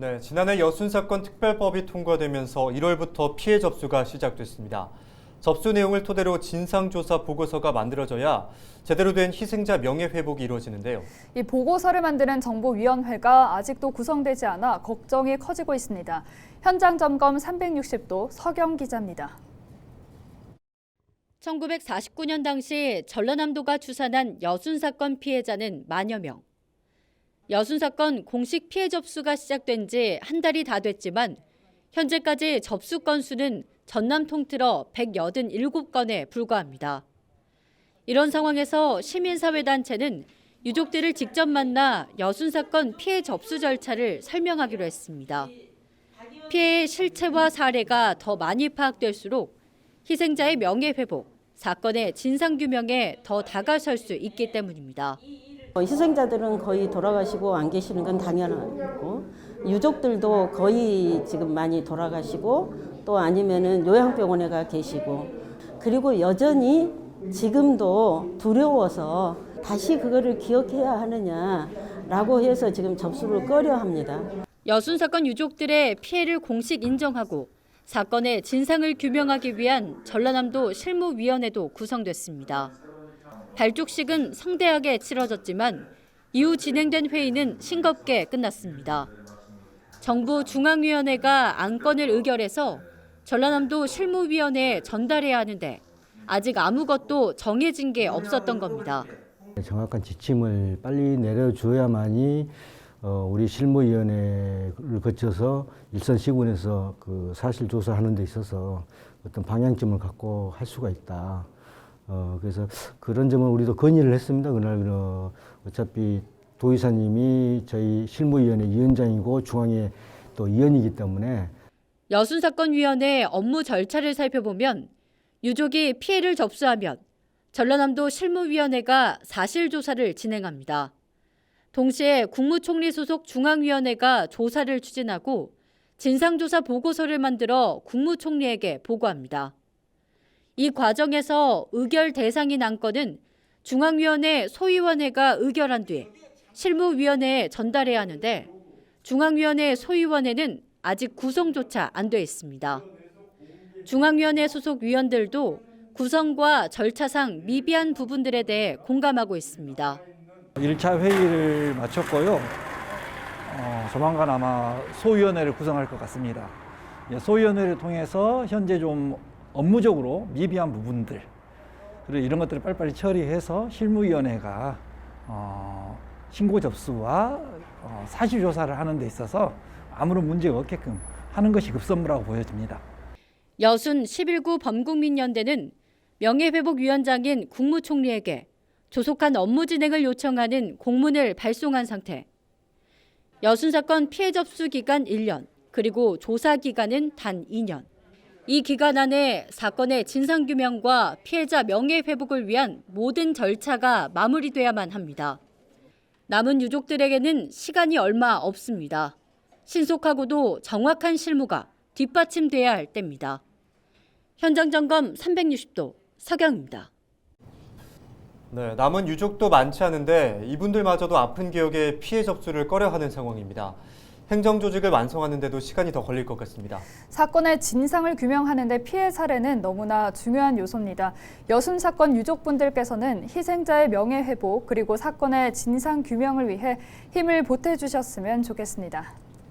네, 지난해 여순 사건 특별법이 통과되면서 1월부터 피해 접수가 시작됐습니다. 접수 내용을 토대로 진상조사 보고서가 만들어져야 제대로 된 희생자 명예회복이 이루어지는데요. 이 보고서를 만드는 정보위원회가 아직도 구성되지 않아 걱정이 커지고 있습니다. 현장 점검 360도 서경 기자입니다. 1949년 당시 전라남도가 추산한 여순 사건 피해자는 만여 명. 여순 사건 공식 피해 접수가 시작된 지 한 달이 다 됐지만 현재까지 접수 건수는 전남 통틀어 187건에 불과합니다. 이런 상황에서 시민사회단체는 유족들을 직접 만나 여순 사건 피해 접수 절차를 설명하기로 했습니다. 피해의 실체와 사례가 더 많이 파악될수록 희생자의 명예 회복, 사건의 진상 규명에 더 다가설 수 있기 때문입니다. 어, 희생자들은 거의 돌아가시고 안 계시는 건 당연하고 유족들도 거의 지금 많이 돌아가시고 또 아니면은 요양병원에 가 계시고 그리고 여전히 지금도 두려워서 다시 그거를 기억해야 하느냐라고 해서 지금 접수를 꺼려 합니다. 여순 사건 유족들의 피해를 공식 인정하고 사건의 진상을 규명하기 위한 전라남도 실무위원회도 구성됐습니다. 발족식은 성대하게 치러졌지만 이후 진행된 회의는 싱겁게 끝났습니다. 정부 중앙위원회가 안건을 의결해서 전라남도 실무위원회에 전달해야 하는데 아직 아무것도 정해진 게 없었던 겁니다. 정확한 지침을 빨리 내려줘야만이 어, 우리 실무위원회를 거쳐서 일선 시군에서 그 사실 조사하는 데 있어서 어떤 방향점을 갖고 할 수가 있다. 어, 그래서 그런 점은 우리도 건의를 했습니다. 그날 어, 어차피 도의사님이 저희 실무위원회 위원장이고 중앙회 또 위원이기 때문에 여순사건위원회 업무 절차를 살펴보면 유족이 피해를 접수하면 전라남도 실무위원회가 사실조사를 진행합니다. 동시에 국무총리 소속 중앙위원회가 조사를 추진하고 진상조사 보고서를 만들어 국무총리에게 보고합니다. 이 과정에서 의결 대상인 안건은 중앙위원회 소위원회가 의결한 뒤에 실무위원회에 전달해야 하는데 중앙위원회 소위원회는 아직 구성조차 안 돼 있습니다. 중앙위원회 소속 위원들도 구성과 절차상 미비한 부분들에 대해 공감하고 있습니다. 1차 회의를 마쳤고요. 어, 조만간 아마 소위원회를 구성할 것 같습니다. 예, 소위원회를 통해서 현재 좀 업무적으로 미비한 부분들 그리고 이런 것들을 빨리빨리 처리해서 실무위원회가 어, 신고 접수와 어, 사실 조사를 하는 데 있어서 아무런 문제가 없게끔 하는 것이 급선무라고 보여집니다. 여순 11구 범국민연대는 명예회복위원장인 국무총리에게 조속한 업무 진행을 요청하는 공문을 발송한 상태. 여순 사건 피해 접수 기간 1년, 그리고 조사 기간은 단 2년. 이 기간 안에 사건의 진상 규명과 피해자 명예 회복을 위한 모든 절차가 마무리돼야만 합니다. 남은 유족들에게는 시간이 얼마 없습니다. 신속하고도 정확한 실무가 뒷받침돼야 할 때입니다. 현장 점검 360도 서경입니다. 네, 남은 유족도 많지 않은데 이분들마저도 아픈 기억에 피해 접수를 꺼려하는 상황입니다. 행정 조직을 완성하는 데도 시간이 더 걸릴 것 같습니다. 사건의 진상을 규명하는 데 피해 사례는 너무나 중요한 요소입니다. 여순 사건 유족분들께서는 희생자의 명예 회복 그리고 사건의 진상 규명을 위해 힘을 보태 주셨으면 좋겠습니다.